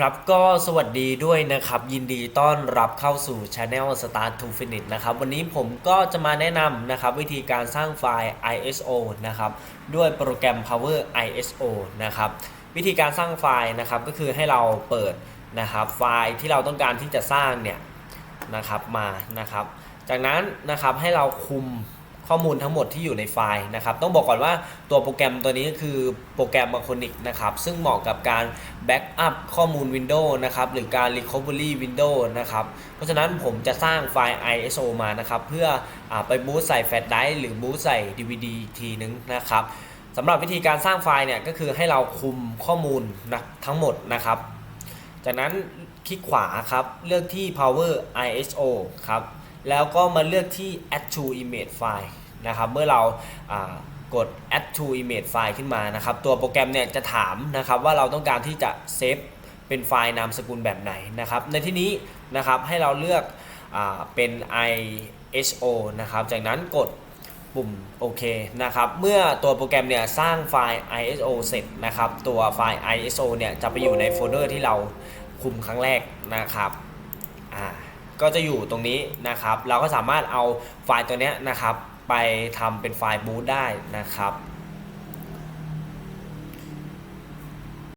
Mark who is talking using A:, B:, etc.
A: ครับก็สวัสดีด้วยนะครับ ยินดีต้อนรับเข้าสู่ Channel Start to Finish นะครับ วันนี้ผมก็จะมาแนะนำนะครับ วิธีการสร้างไฟล์ ISO นะครับ ด้วยโปรแกรม Power ISO นะครับ วิธีการสร้างไฟล์นะครับก็คือให้เราเปิดนะครับไฟล์ที่เราต้องการที่จะสร้างเนี่ยนะครับมานะครับ จากนั้นนะครับให้เราคุม ข้อมูลทั้งหมดที่อยู่ในไฟล์นะครับ ต้องบอกก่อนว่าตัวโปรแกรมตัวนี้ก็คือโปรแกรม Maconic นะครับ ซึ่งเหมาะกับการแบ็กอัพข้อมูล Windows นะครับ หรือการ Recovery Windows นะครับ เพราะฉะนั้นผมจะสร้างไฟล์ ISO มานะครับ เพื่ออไปบูตใส่แฟลชไดรฟ์หรือบูตใส่ DVD อีกทีนึงนะครับสำหรับวิธีการสร้างไฟล์เนี่ยก็คือให้เราคุมข้อมูลนะทั้งหมดนะครับ จากนั้นคลิกขวาครับเลือกที่ power ISO ครับ แล้วก็มาเลือกที่ add to image file นะครับเมื่อเรากด add to image file ขึ้นมานะครับตัวโปรแกรมเนี่ยจะถามนะครับว่าเราต้องการที่จะเซฟเป็นไฟล์นามสกุลแบบไหนนะครับในที่นี้นะครับให้เราเลือกอเป็น ISO นะครับจากนั้นกดปุ่มโอเคนะครับเมื่อตัวโปรแกรมเนี่ยสร้างไฟล์ ISO เสร็จนะครับตัวไฟล์ ISO เนี่ยจะไปอยู่ในโฟลเดอร์ที่เราคุมครั้งแรกนะครับอ่า ก็จะอยู่ตรงนี้นะครับ เราก็สามารถเอาไฟล์ตัวนี้นะครับ ไปทำเป็นไฟล์บูตได้นะครับ